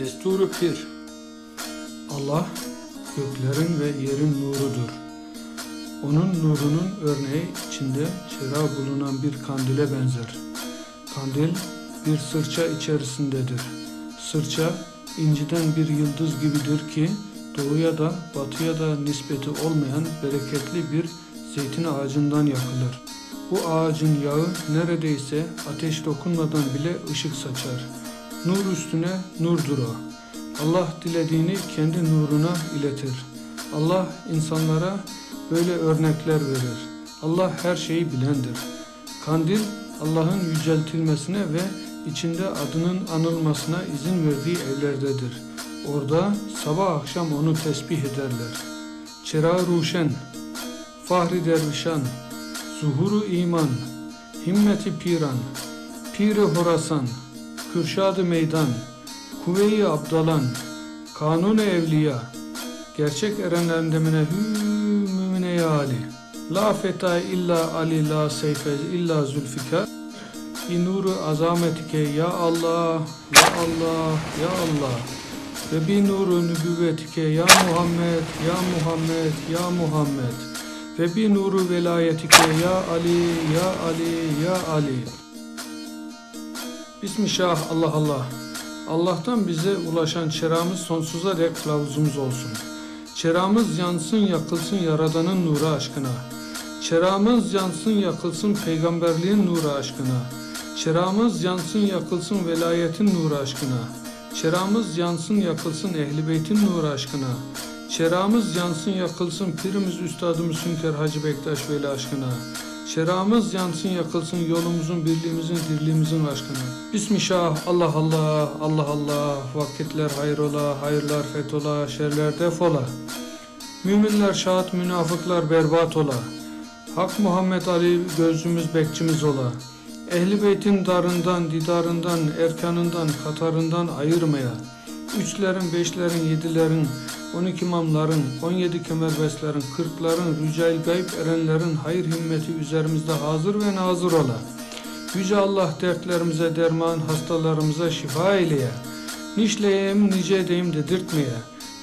Desturu Pir Allah göklerin ve yerin nurudur. Onun nurunun örneği içinde çırağı bulunan bir kandile benzer. Kandil bir sırça içerisindedir. Sırça inciden bir yıldız gibidir ki doğuya da batıya da nispeti olmayan bereketli bir zeytin ağacından yakılır. Bu ağacın yağı neredeyse ateş dokunmadan bile ışık saçar. Nur üstüne nurdur o. Allah dilediğini kendi nuruna iletir. Allah insanlara böyle örnekler verir. Allah her şeyi bilendir. Kandil Allah'ın yüceltilmesine ve içinde adının anılmasına izin verdiği evlerdedir. Orada sabah akşam onu tesbih ederler. Çırağı ruşen, fahri dervişan, zuhuru iman, himmeti piran, piri horasan, kürşadı meydan, kuvve-i abdalan, kanun-u evliya, gerçek erenlerin demine hü mümine ya. La feta illa Ali la seyfe illa zülfikar. Bi nuru azametike ya Allah, ya Allah, ya Allah. Ve bi nuru nübüvvetike ya Muhammed, ya Muhammed, ya Muhammed. Ve bi nuru velayetike ya Ali, ya Ali, ya Ali. Bismillah Allah Allah. Allah'tan bize ulaşan çırağımız sonsuza dek kılavuzumuz olsun. Çırağımız yansın yakılsın Yaradan'ın nuru aşkına. Çırağımız yansın yakılsın peygamberliğin nuru aşkına. Çırağımız yansın yakılsın velayetin nuru aşkına. Çırağımız yansın yakılsın ehli beytin nuru aşkına. Çırağımız yansın yakılsın pirimiz üstadımız Hünkar Hacı Bektaş Veli aşkına. Çırağımız yansın yakılsın yolumuzun birliğimizin dirliğimizin aşkına. Bismillah Allah Allah Allah Allah vakitler hayrola hayırlar fetola şerler defola. Müminler şahat münafıklar berbat ola. Hak Muhammed Ali gözümüz bekçimiz ola. Ehli beytin darından, didarından, erkanından, katarından ayırmaya. Üçlerin, beşlerin, yedilerin, on iki imamların, on yedi kemerbeslerin, kırkların, rücail gayb erenlerin hayır himmeti üzerimizde hazır ve nazır ola. Yüce Allah dertlerimize derman, hastalarımıza şifa eyleye. Nişleyeyim, nice edeyim dedirtmeye.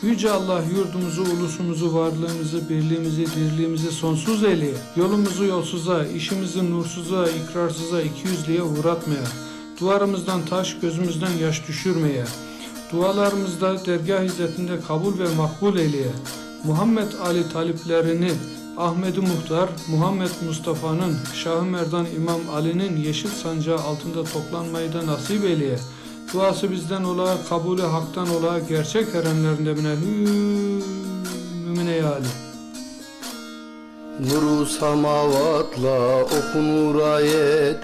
Yüce Allah yurdumuzu, ulusumuzu, varlığımızı, birliğimizi, dirliğimizi sonsuz eyleye. Yolumuzu yolsuza, işimizi nursuza, ikrarsıza, ikiyüzlüğe uğratmaya. Duvarımızdan taş, gözümüzden yaş düşürmeye. Dualarımızda dergah hizmetinde kabul ve makbul eyleye. Muhammed Ali taliplerini Ahmet-i Muhtar, Muhammed Mustafa'nın, Şah-ı Merdan İmam Ali'nin yeşil sancağı altında toplanmayı da nasip eyleye. Duası bizden ola, kabulü haktan ola, gerçek erenlerinde bine hü ya. Nuru semavatla okunur ayet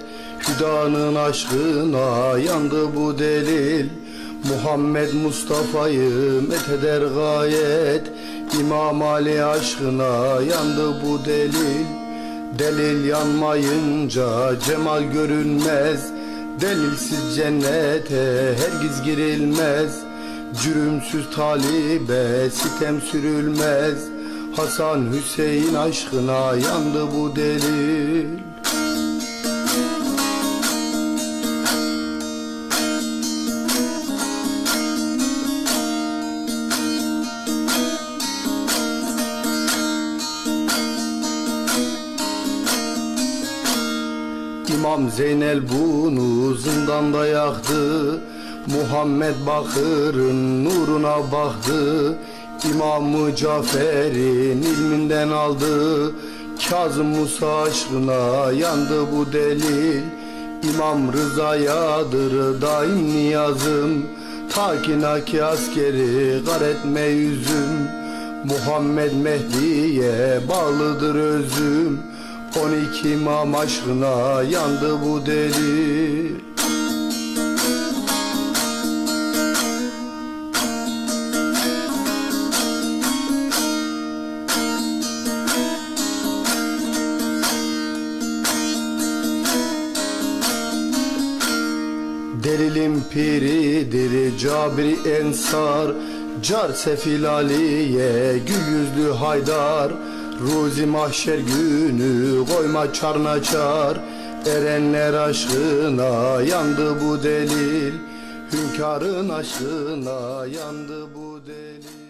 Hüdanın aşkına yandı bu delil Muhammed Mustafa'yı metheder gayet. İmam Ali aşkına yandı bu delil Delil yanmayınca cemal görünmez. Delilsiz cennete hergiz girilmez. Cürümsüz talibe sitem sürülmez. Hasan Hüseyin aşkına yandı bu delil İmam Zeynel bunu zindanda yaktı. Muhammed Bakır'ın nuruna baktı. İmam-ı Cafer'in ilminden aldı. Kazım Musa aşkına yandı bu delil. İmam Rıza'yadır daim niyazım. Takinaki askeri gar etme yüzüm. Muhammed Mehdi'ye bağlıdır özüm 12 imam aşkına yandı bu delil Delilim piridir Cabri Ensar. Car Sefil Aliye Gül yüzlü Haydar Ruzi mahşer günü koyma çarna çar. Erenler aşkına yandı bu delil. Hünkâr Hünkârın aşkına yandı bu değil